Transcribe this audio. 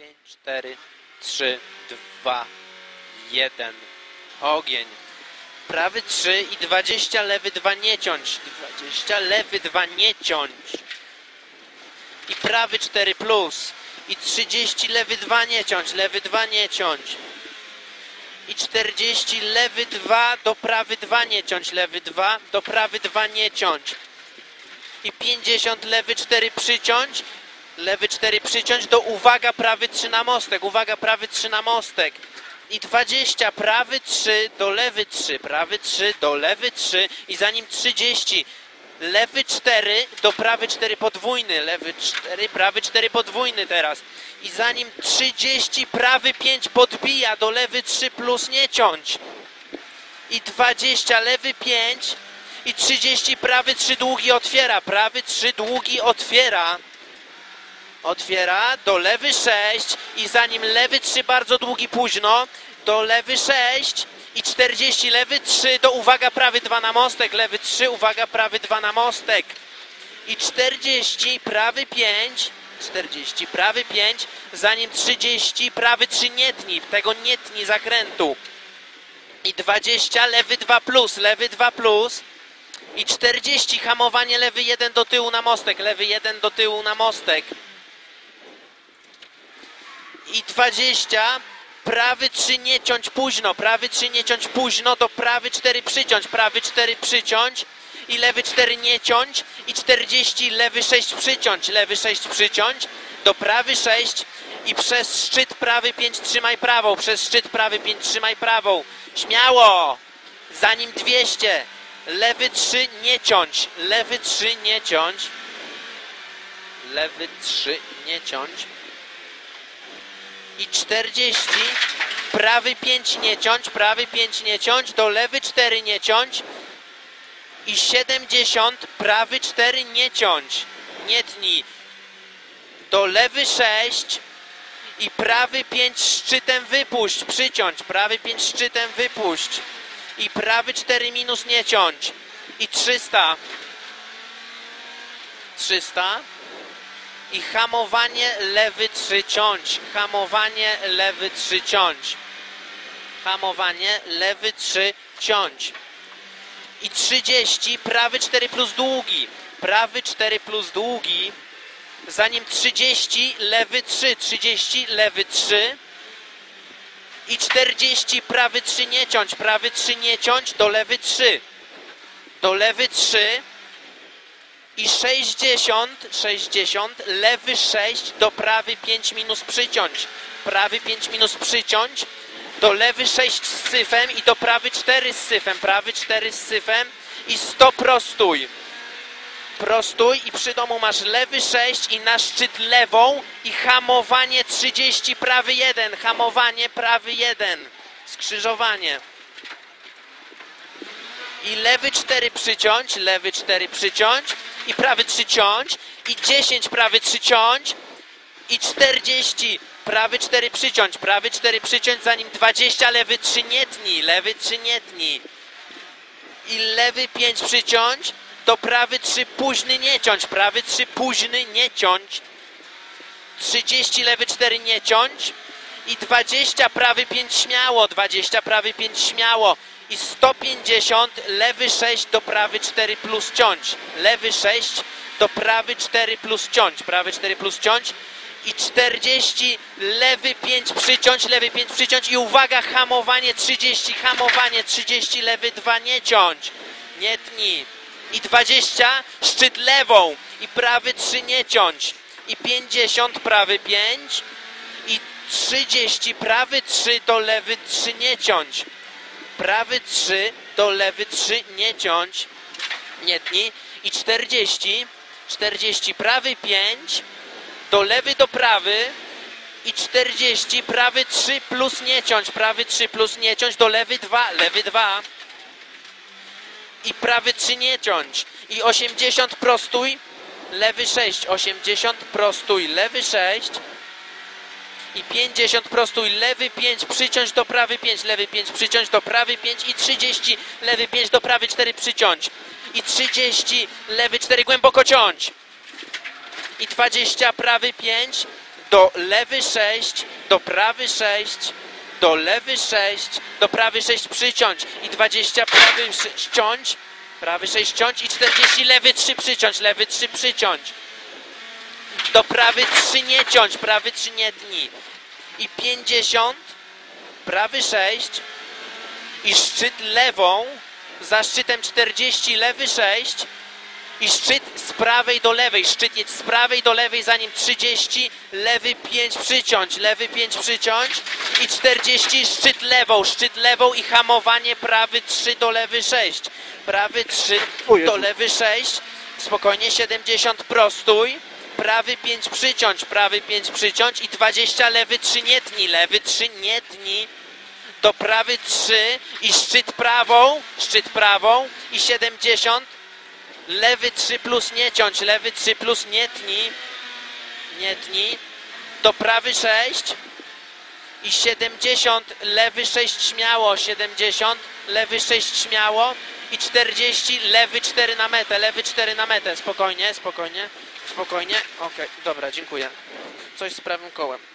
5, 4, 3, 2, 1. Ogień. Prawy 3 i 20, lewy 2 nie ciąć. 20, lewy 2 nie ciąć. I prawy 4 plus. I 30, lewy 2 nie ciąć, lewy 2 nie ciąć. I 40, lewy 2 do prawy 2 nie ciąć, lewy 2 do prawy 2 nie ciąć. I 50, lewy 4 przyciąć, lewy 4 przyciąć do uwaga, prawy 3 na mostek, uwaga, prawy 3 na mostek. I 20, prawy 3 do lewy 3, prawy 3 do lewy 3 i za nim 30. Lewy 4 do prawy 4 podwójny, lewy 4, prawy 4 podwójny teraz. I za nim 30, prawy 5 podbija do lewy 3 plus nie ciąć. I 20, lewy 5 i 30, prawy 3 długi otwiera, prawy 3 długi otwiera. Otwiera do lewy 6 i zanim lewy 3 bardzo długi późno, do lewy 6 i 40, lewy 3 do uwaga prawy 2 na mostek, lewy 3, uwaga prawy 2 na mostek. I 40, prawy 5, 40, prawy 5, zanim 30, prawy 3 nie tnij, tego nie tnij zakrętu. I 20, lewy 2 plus, lewy 2 plus. I 40, hamowanie lewy 1 do tyłu na mostek, lewy 1 do tyłu na mostek i 20, prawy 3 nie ciąć późno, prawy 3 nie ciąć późno, do prawy 4 przyciąć, prawy 4 przyciąć i lewy 4 nie ciąć i 40, lewy 6 przyciąć, lewy 6 przyciąć, do prawy 6 i przez szczyt prawy 5 trzymaj prawą, przez szczyt prawy 5 trzymaj prawą, śmiało, zanim 200, lewy 3 nie ciąć, lewy 3 nie ciąć, lewy 3 nie ciąć, i 40, prawy 5 nie ciąć, prawy 5 nie ciąć, do lewy 4 nie ciąć i 70, prawy 4 nie ciąć, nie tnij, do lewy 6 i prawy 5 szczytem wypuść, przyciąć, prawy 5 szczytem wypuść i prawy 4 minus nie ciąć. I 300, 300, i hamowanie lewy 3 ciąć, hamowanie lewy 3 ciąć, hamowanie lewy 3 ciąć. I 30, prawy 4 plus długi, prawy 4 plus długi, zanim 30, lewy 3, 30, lewy 3 i 40, prawy 3 nie ciąć, prawy 3 nie ciąć, do lewy 3, do lewy 3 i 60, 60, lewy 6 do prawy 5 minus przyciąć, prawy 5 minus przyciąć, do lewy 6 z syfem i do prawy 4 z syfem, prawy 4 z syfem i 100 prostuj. Prostuj i przy domu masz lewy 6 i na szczyt lewą i hamowanie 30, prawy 1, hamowanie prawy 1, skrzyżowanie. I lewy 4 przyciąć, lewy 4 przyciąć i prawy 3 ciąć i 10 prawy 3 ciąć i 40 prawy 4 przyciąć, prawy 4 przyciąć, zanim 20 lewy 3 nie tnij, lewy 3 nie tnij. I lewy 5 przyciąć, to prawy 3 późny nie ciąć, prawy 3 późny nie ciąć. 30 lewy 4 nie ciąć i 20 prawy 5 śmiało, 20 prawy 5 śmiało i 150 lewy 6 do prawy 4 plus ciąć, lewy 6 do prawy 4 plus ciąć, prawy 4 plus ciąć i 40 lewy 5 przyciąć, lewy 5 przyciąć i uwaga hamowanie 30, hamowanie 30 lewy 2 nie ciąć, nie tnij. I 20 szczyt lewą i prawy 3 nie ciąć. I 50 prawy 5 i 30 prawy 3 do lewy 3 nie ciąć. Prawy 3 do lewy 3 nie ciąć. Nie tnij. I 40 40 prawy 5 do lewy do prawy. I 40 prawy 3 plus nie ciąć. Prawy 3 plus nie ciąć do lewy 2 lewy 2 i prawy 3 nie ciąć. I 80 prostuj lewy 6 80 prostuj lewy 6 i 50 prostuj, lewy 5, przyciąć do prawy 5, lewy 5, przyciąć do prawy 5 i 30, lewy 5 do prawy 4, przyciąć. I 30, lewy 4, głęboko ciąć. I 20, prawy 5 do lewy 6, do prawy 6, do lewy 6, do prawy 6 przyciąć. I 20 prawy sz- ściąć, prawy 6 ściąć i 40 lewy 3 przyciąć, lewy 3 przyciąć. Do prawy 3 nie ciąć, prawy 3 nie tnij. I 50, prawy 6 i szczyt lewą, za szczytem 40, lewy 6 i szczyt z prawej do lewej, szczyt jedź z prawej do lewej, zanim 30, lewy 5 przyciąć, lewy 5 przyciąć i 40, szczyt lewą, szczyt lewą i hamowanie prawy 3 do lewy 6, prawy 3 O Jezu. do lewy 6, spokojnie 70 prostuj, prawy 5 przyciąć, prawy 5 przyciąć i 20, lewy 3 nie tnij, lewy 3 nie tnij, do prawy 3 i szczyt prawą, szczyt prawą i 70, lewy 3 plus nie ciąć, lewy 3 plus nie tnij, nie tnij, do prawy 6 i 70, lewy 6 śmiało, 70, lewy 6 śmiało i 40, lewy 4 na metę, lewy 4 na metę, spokojnie, spokojnie, spokojnie, okej, dobra, dziękuję. Coś z prawym kołem.